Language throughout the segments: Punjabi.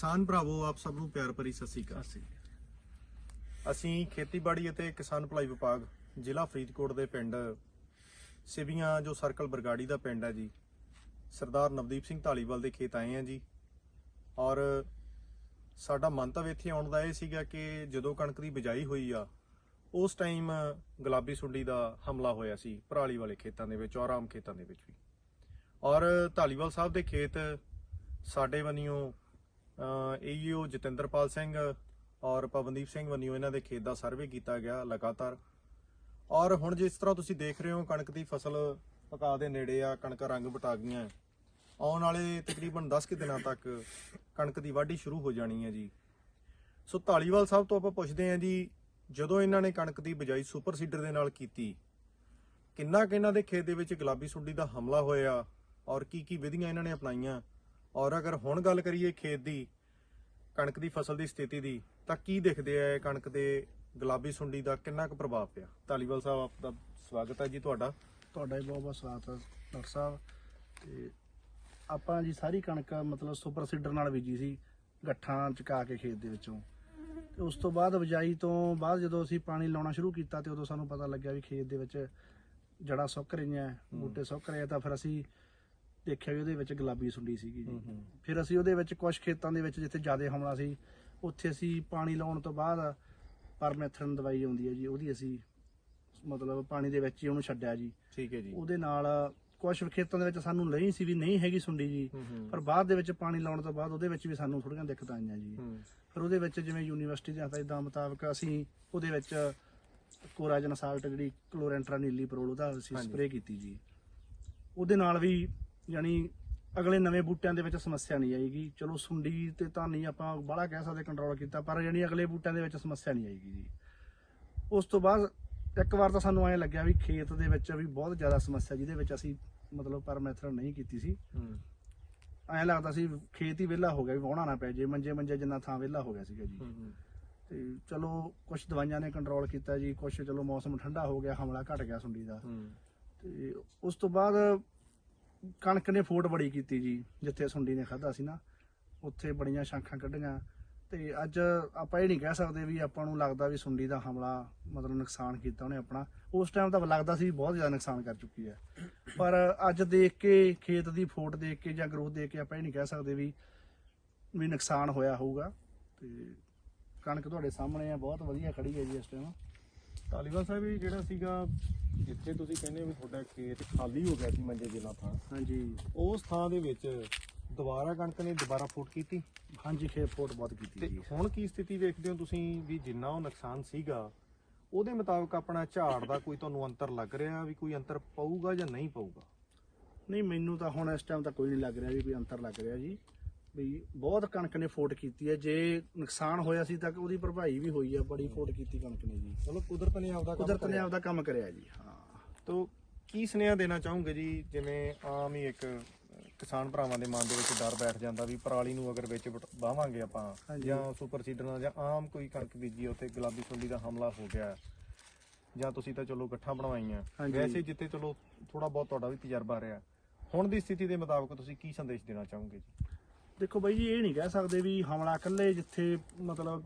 ਕਿਸਾਨ ਭਰਾਵੋ ਆਪ ਸਭ ਨੂੰ ਪਿਆਰ ਭਰੀ ਸਤਿ ਸ੍ਰੀ ਅਕਾਲ। ਅਸੀਂ ਖੇਤੀਬਾੜੀ ਅਤੇ ਕਿਸਾਨ ਭਲਾਈ ਵਿਭਾਗ ਜ਼ਿਲ੍ਹਾ ਫਰੀਦਕੋਟ ਦੇ ਪਿੰਡ ਸਿਵੀਆਂ ਜੋ ਸਰਕਲ ਬਰਗਾੜੀ ਦਾ ਪਿੰਡ ਹੈ ਜੀ। ਸਰਦਾਰ ਨਵਦੀਪ ਸਿੰਘ ਢਾਲੀਵਾਲ ਦੇ ਖੇਤ ਆਏ ਆ ਜੀ। ਔਰ ਸਾਡਾ ਮੰਤਵ ਇੱਥੇ ਆਉਣ ਦਾ ਇਹ ਸੀਗਾ ਕਿ ਜਦੋਂ ਕਣਕ ਦੀ ਬਿਜਾਈ ਹੋਈ ਆ ਉਸ ਟਾਈਮ ਗੁਲਾਬੀ ਸੁੰਡੀ ਦਾ ਹਮਲਾ ਹੋਇਆ ਸੀ ਪਰਾਲੀ ਵਾਲੇ ਖੇਤਾਂ ਦੇ ਵਿੱਚ ਔਰ ਆਮ ਖੇਤਾਂ ਦੇ ਵਿੱਚ ਵੀ। ਔਰ ਢਾਲੀਵਾਲ ਸਾਹਿਬ ਦੇ ਖੇਤ ਸਾਡੇ ਵੰਨਿਓ ਏਈਓ ਜਤਿੰਦਰਪਾਲ ਸਿੰਘ ਔਰ ਪਵਨਦੀਪ ਸਿੰਘ ਵੰਨਿਓ ਇਹਨਾਂ ਦੇ ਖੇਤ ਦਾ ਸਰਵੇ ਕੀਤਾ ਗਿਆ ਲਗਾਤਾਰ। ਔਰ ਹੁਣ ਜਿਸ ਤਰ੍ਹਾਂ ਤੁਸੀਂ ਦੇਖ ਰਹੇ ਹੋ, ਕਣਕ ਦੀ ਫਸਲ ਪਕਾ ਦੇ ਨੇੜੇ ਆ, ਕਣਕਾਂ ਰੰਗ ਬਟਾ ਗਈਆਂ। ਆਉਣ ਵਾਲੇ ਤਕਰੀਬਨ 10 ਕੁ ਦਿਨਾਂ ਤੱਕ ਕਣਕ ਦੀ ਵਾਢੀ ਸ਼ੁਰੂ ਹੋ ਜਾਣੀ ਹੈ ਜੀ। ਸੋ ਢਾਲੀਵਾਲ ਸਾਹਿਬ ਤੋਂ ਆਪਾਂ ਪੁੱਛਦੇ ਹਾਂ ਜੀ, ਜਦੋਂ ਇਹਨਾਂ ਨੇ ਕਣਕ ਦੀ ਬਿਜਾਈ ਸੁਪਰ ਸੀਡਰ ਦੇ ਨਾਲ ਕੀਤੀ, ਕਿੰਨਾ ਕਿ ਇਹਨਾਂ ਦੇ ਖੇਤ ਦੇ ਵਿੱਚ ਗੁਲਾਬੀ ਸੁੰਡੀ ਦਾ ਹਮਲਾ ਹੋਇਆ ਔਰ ਕੀ ਕੀ ਵਿਧੀਆਂ ਇਹਨਾਂ ਨੇ ਅਪਣਾਈਆਂ? ਔਰ ਅਗਰ ਹੁਣ ਗੱਲ ਕਰੀਏ ਖੇਤ ਦੀ, ਕਣਕ ਦੀ ਫਸਲ ਦੀ ਸਥਿਤੀ ਦੀ, ਤਾਂ ਕੀ ਦਿਖਦੇ ਆ ਇਹ ਕਣਕ ਦੇ ਗੁਲਾਬੀ ਸੁੰਡੀ ਦਾ ਕਿੰਨਾ ਕੁ ਪ੍ਰਭਾਵ ਪਿਆ? ਧਾਲੀਵਾਲ ਸਾਹਿਬ, ਆਪ ਦਾ ਸਵਾਗਤ ਹੈ ਜੀ ਤੁਹਾਡਾ। ਤੁਹਾਡਾ ਵੀ ਬਹੁਤ ਬਹੁਤ ਸਵਾਗਤ ਹੈ, ਡਾਕਟਰ ਸਾਹਿਬ। ਤੇ ਆਪਾਂ ਜੀ ਸਾਰੀ ਕਣਕ ਮਤਲਬ ਸੁਪਰ ਸੀਡਰ ਨਾਲ ਬੀਜੀ ਸੀ, ਗੱਠਾਂ ਚਕਾ ਕੇ ਖੇਤ ਦੇ ਵਿੱਚੋਂ। ਤੇ ਉਸ ਤੋਂ ਬਾਅਦ ਬਿਜਾਈ ਤੋਂ ਬਾਅਦ ਜਦੋਂ ਅਸੀਂ ਪਾਣੀ ਲਾਉਣਾ ਸ਼ੁਰੂ ਕੀਤਾ ਤੇ ਉਦੋਂ ਸਾਨੂੰ ਪਤਾ ਲੱਗਿਆ ਵੀ ਖੇਤ ਦੇ ਵਿੱਚ ਜੜਾ ਸੁੱਕ ਰਹੀਆਂ, ਬੂਟੇ ਸੁੱਕ ਰਹੇ ਆ, ਤਾਂ ਫਿਰ ਅਸੀਂ ਦੇਖਿਆ ਵੀ ਉਹਦੇ ਵਿੱਚ ਗੁਲਾਬੀ ਸੁੰਡੀ ਸੀਗੀ ਜੀ। ਫਿਰ ਅਸੀਂ ਉਹਦੇ ਵਿੱਚ ਕੁਝ ਖੇਤਾਂ ਦੇ ਵਿੱਚ ਜਿੱਥੇ ਜ਼ਿਆਦਾ ਹਮਲਾ ਸੀ ਉੱਥੇ ਅਸੀਂ ਪਾਣੀ ਲਾਉਣ ਤੋਂ ਬਾਅਦ ਪਰਮੈਥਰਨ ਦਵਾਈ ਆਉਂਦੀ ਹੈ ਜੀ ਉਹਦੀ ਅਸੀਂ ਮਤਲਬ ਪਾਣੀ ਦੇ ਵਿੱਚ ਹੀ ਉਹਨੂੰ ਛੱਡਿਆ ਜੀ। ਠੀਕ ਹੈ ਜੀ। ਉਹਦੇ ਨਾਲ ਕੁਝ ਖੇਤਾਂ ਦੇ ਵਿੱਚ ਸਾਨੂੰ ਨਹੀਂ ਸੀ ਵੀ ਨਹੀਂ ਹੈਗੀ ਸੁੰਡੀ ਜੀ ਪਰ ਬਾਅਦ ਦੇ ਵਿੱਚ ਪਾਣੀ ਲਾਉਣ ਤੋਂ ਬਾਅਦ ਉਹਦੇ ਵਿੱਚ ਵੀ ਸਾਨੂੰ ਥੋੜੀਆਂ ਦਿੱਕਤਾਂ ਆਈਆਂ ਜੀ। ਫਿਰ ਉਹਦੇ ਵਿੱਚ ਜਿਵੇਂ ਯੂਨੀਵਰਸਿਟੀ ਦੇ ਹਦਾਇਤਾਂ ਮੁਤਾਬਕ ਅਸੀਂ ਉਹਦੇ ਵਿੱਚ ਕੋਰਾਜਨ ਸਾਲਟ ਜਿਹੜੀ ਕਲੋਰੈਂਟਰਾ ਨੀਲੀ ਪਰੋਲ ਉਹਦਾ ਅਸੀਂ। ਸਪਰੇਅ ਕੀਤੀ ਜੀ। ਉਹਦੇ ਨਾਲ ਵੀ ਯਾਨੀ ਅਗਲੇ ਨਵੇਂ ਬੂਟਿਆਂ ਦੇ ਵਿੱਚ ਸਮੱਸਿਆ ਨਹੀਂ ਆਏਗੀ। ਚਲੋ ਸੁੰਡੀ ਤੇ ਤਾਂ ਨਹੀਂ ਆਪਾਂ ਬਾਹਲਾ ਕਹਿ ਸਕਦੇ ਕੰਟਰੋਲ ਕੀਤਾ ਪਰ ਯਾਨੀ ਅਗਲੇ ਬੂਟਿਆਂ ਦੇ ਵਿੱਚ ਸਮੱਸਿਆ ਨਹੀਂ ਆਏਗੀ ਜੀ। ਉਸ ਤੋਂ ਬਾਅਦ ਇੱਕ ਵਾਰ ਤਾਂ ਸਾਨੂੰ ਐਂ ਲੱਗਿਆ ਵੀ ਖੇਤ ਦੇ ਵਿੱਚ ਵੀ ਬਹੁਤ ਜ਼ਿਆਦਾ ਸਮੱਸਿਆ ਜਿਹਦੇ ਵਿੱਚ ਅਸੀਂ ਮਤਲਬ ਪਰ ਮੈਥਡ ਨਹੀਂ ਕੀਤੀ ਸੀ। ਐਂ ਲੱਗਦਾ ਸੀ ਖੇਤ ਹੀ ਵਿਹਲਾ ਹੋ ਗਿਆ ਵੀ ਵਾਹੁਣਾ ਨਾ ਪੈ ਜੇ ਮੰਜੇ ਮੰਜੇ ਜਿੰਨਾ ਥਾਂ ਵਿਹਲਾ ਹੋ ਗਿਆ ਸੀਗਾ ਜੀ। ਤੇ ਚਲੋ ਕੁਝ ਦਵਾਈਆਂ ਨੇ ਕੰਟਰੋਲ ਕੀਤਾ ਜੀ ਕੁਝ ਚਲੋ ਮੌਸਮ ਠੰਡਾ ਹੋ ਗਿਆ ਹਮਲਾ ਘਟ ਗਿਆ ਸੁੰਡੀ ਦਾ। ਤੇ ਉਸ ਤੋਂ ਬਾਅਦ ਕਣਕ ਨੇ ਫੋਟ ਬੜੀ ਕੀਤੀ ਜੀ, ਜਿੱਥੇ ਸੁੰਡੀ ਨੇ ਖਾਦਾ ਸੀ ਨਾ, ਉੱਥੇ ਬੜੀਆਂ ਸ਼ਾਖਾਂ ਕੱਢੀਆਂ। ਤੇ ਅੱਜ ਆਪਾਂ ਇਹ ਨਹੀਂ ਕਹਿ ਸਕਦੇ ਵੀ ਆਪਾਂ ਨੂੰ ਲੱਗਦਾ ਵੀ ਸੁੰਡੀ ਦਾ ਹਮਲਾ ਮਤਲਬ ਨੁਕਸਾਨ ਕੀਤਾ ਉਹਨੇ ਆਪਣਾ। ਉਸ ਟਾਈਮ ਤਾਂ ਲੱਗਦਾ ਸੀ ਵੀ ਬਹੁਤ ਜ਼ਿਆਦਾ ਨੁਕਸਾਨ ਕਰ ਚੁੱਕੀ ਹੈ। ਪਰ ਅੱਜ ਦੇਖ ਕੇ, ਖੇਤ ਦੀ ਫੋਟ ਦੇਖ ਕੇ ਜਾਂ ਗਰੋਥ ਦੇਖ ਕੇ ਆਪਾਂ ਇਹ ਨਹੀਂ ਕਹਿ ਸਕਦੇ ਵੀ ਵੀ ਨੁਕਸਾਨ ਹੋਇਆ ਹੋਊਗਾ। ਤੇ ਕਣਕ ਤੁਹਾਡੇ ਸਾਹਮਣੇ ਆ, ਬਹੁਤ ਵਧੀਆ ਖੜੀ ਹੈ ਜੀ ਇਸ ਟਾਈਮ ਢਾਲੀਵਾਲ ਸਾਹਿਬ ਇਹ ਜਿਹੜਾ ਸੀਗਾ ਜਿੱਥੇ ਤੁਸੀਂ ਕਹਿੰਦੇ ਹੋ ਵੀ ਤੁਹਾਡਾ ਖੇਤ ਖਾਲੀ ਹੋ ਗਿਆ ਸੀ ਮੰਜੇ ਜਿਲਾ ਥਾਂ ਹਾਂਜੀ। ਉਸ ਥਾਂ ਦੇ ਵਿੱਚ ਦੁਬਾਰਾ ਕਣਕ ਨੇ ਦੁਬਾਰਾ ਫੁੱਟ ਕੀਤੀ? ਹਾਂਜੀ ਖੇਤ ਫੋਟ ਬਹੁਤ ਕੀਤੀ ਤੇ ਜੀ। ਹੁਣ ਕੀ ਸਥਿਤੀ ਵੇਖਦੇ ਹੋ ਤੁਸੀਂ ਵੀ ਜਿੰਨਾ ਉਹ ਨੁਕਸਾਨ ਸੀਗਾ ਉਹਦੇ ਮੁਤਾਬਕ ਆਪਣਾ ਝਾੜ ਦਾ ਕੋਈ ਤੁਹਾਨੂੰ ਅੰਤਰ ਲੱਗ ਰਿਹਾ ਵੀ ਕੋਈ ਅੰਤਰ ਪਊਗਾ ਜਾਂ ਨਹੀਂ ਪਊਗਾ? ਨਹੀਂ ਮੈਨੂੰ ਤਾਂ ਹੁਣ ਇਸ ਟਾਈਮ ਤਾਂ ਕੋਈ ਨਹੀਂ ਲੱਗ ਰਿਹਾ ਵੀ ਕੋਈ ਅੰਤਰ ਲੱਗ ਰਿਹਾ ਜੀ। ਵੀ ਬਹੁਤ ਕਣਕ ਨੇ ਫੋਟ ਕੀਤੀ ਹੈ। ਜੇ ਨੁਕਸਾਨ ਹੋਇਆ ਸੀ ਤਾਂ ਉਹਦੀ ਭਰਪਾਈ ਵੀ ਹੋਈ ਹੈ ਬੜੀ ਫੋਟ ਕੀਤੀ ਕਣਕ ਨੇ ਜੀ। ਚਲੋ ਕੁਦਰਤ ਨੇ ਆਪਦਾ ਕੰਮ ਕੁਦਰਤ ਨੇ ਕਰਿਆ। ਆਪਦਾ ਕੰਮ ਕਰਿਆ ਜੀ ਹਾਂ। ਤੋ ਕੀ ਸੁਨੇਹਾ ਦੇਣਾ ਚਾਹੋਗੇ ਜੀ? ਜਿਵੇਂ ਆਮ ਹੀ ਇੱਕ ਅਹ, ਕਿਸਾਨ ਭਰਾਵਾਂ ਦੇ ਮਨ ਦੇ ਵਿੱਚ ਡਰ ਬੈਠ ਜਾਂਦਾ ਵੀ ਪਰਾਲੀ ਨੂੰ ਅਗਰ ਵਿੱਚ ਬਾਵਾਂਗੇ ਆਪਾਂ ਹਾਂਜੀ। ਜਾਂ ਸੁਪਰ ਸੀਡਰ ਨਾਲ ਜਾਂ ਆਮ ਕੋਈ ਕਣਕ ਬੀਜੀ ਉੱਤੇ ਗੁਲਾਬੀ ਸੁੰਡੀ ਦਾ ਹਮਲਾ ਹੋ ਗਿਆ ਜਾਂ ਤੁਸੀਂ ਤਾਂ ਚਲੋ ਗੱਠਾਂ ਬਣਵਾਈਆਂ ਹਾਂਜੀ। ਵੈਸੇ ਜਿੱਤੇ ਚਲੋ ਥੋੜਾ ਬਹੁਤ ਤੁਹਾਡਾ ਵੀ ਤਜਰਬਾ ਰਿਹਾ ਹੁਣ ਦੀ ਸਥਿਤੀ ਦੇ ਮੁਤਾਬਕ ਤੁਸੀਂ ਕੀ ਸੰਦੇਸ਼ ਦੇਣਾ ਚਾਹੋਗੇ ਜੀ? ਦੇਖੋ ਬਾਈ ਜੀ ਇਹ ਨਹੀਂ ਕਹਿ ਸਕਦੇ ਵੀ ਹਮਲਾ ਇਕੱਲੇ ਜਿੱਥੇ ਮਤਲਬ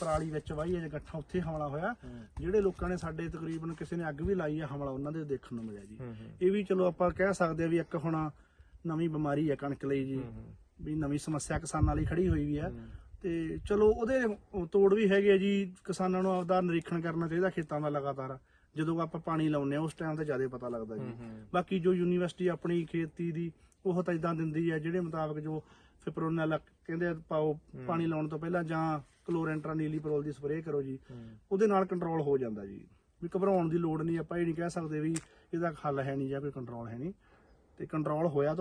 ਪਰਾਲੀ ਵਿੱਚ ਵਾਹੀ ਹੈ ਜੇ ਗੱਠਾਂ ਉੱਥੇ ਹਮਲਾ ਹੋਇਆ। ਜਿਹੜੇ ਲੋਕਾਂ ਨੇ ਸਾਡੇ ਤਕਰੀਬਨ ਕਿਸੇ ਨੇ ਅੱਗ ਵੀ ਲਾਈ ਹੈ ਹਮਲਾ ਉਹਨਾਂ ਦੇ ਦੇਖਣ ਨੂੰ ਮਿਲਿਆ ਜੀ। ਇਹ ਵੀ ਚਲੋ ਆਪਾਂ ਕਹਿ ਸਕਦੇ ਆ ਵੀ ਇੱਕ ਹੁਣ ਨਵੀਂ ਬਿਮਾਰੀ ਹੈ ਕਣਕ ਲਈ ਜੀ। ਵੀ ਨਵੀਂ ਸਮੱਸਿਆ ਕਿਸਾਨਾਂ ਲਈ ਖੜੀ ਹੋਈ ਵੀ ਹੈ ਹੂੰ। ਤੇ ਚਲੋ ਉਹਦੇ ਤੋੜ ਵੀ ਹੈਗੇ ਆ ਜੀ ਕਿਸਾਨਾਂ ਨੂੰ ਆਪਦਾ ਨਿਰੀਖਣ ਕਰਨਾ ਚਾਹੀਦਾ ਖੇਤਾਂ ਦਾ ਲਗਾਤਾਰ। ਜਦੋਂ ਆਪਾਂ ਪਾਣੀ ਲਾਉਂਦੇ ਆ ਉਸ ਟਾਈਮ ਤੇ ਜ਼ਿਆਦਾ ਪਤਾ ਲੱਗਦਾ ਜੀ। ਬਾਕੀ ਜੋ ਯੂਨੀਵਰਸਿਟੀ ਆਪਣੀ ਖੇਤੀ ਦੀ ਉਹ ਤਾਂ ਇਦਾਂ ਦਿੰਦੀ ਹੈ ਜਿਹੜੇ ਮੁਤਾਬਕ ਜੋ ਫਿਪਰੋਨਲ ਕਹਿੰਦੇ ਆ ਪਾਓ ਪਾਣੀ ਲਾਉਣ ਤੋਂ ਪਹਿਲਾਂ ਜਾਂ ਕਲੋਰੈਂਟਰਾ ਨੀਲੀ ਪਰੋਲ ਦੀ ਸਪਰੇਅ ਕਰੋ ਜੀ। ਉਹਦੇ ਨਾਲ ਕੰਟਰੋਲ ਹੋ ਜਾਂਦਾ ਜੀ। ਵੀ ਘਬਰਾਉਣ ਦੀ ਲੋੜ ਨਹੀਂ ਆਪਾਂ ਇਹ ਨਹੀਂ ਕਹਿ ਸਕਦੇ ਵੀ ਇਹਦਾ ਹੱਲ ਹੈ ਨਹੀਂ ਜਾਂ ਕੋਈ ਕੰਟਰੋਲ ਹੈ ਨਹੀਂ। ਤੇ ਕੰਟਰੋਲ ਹੋਇਆ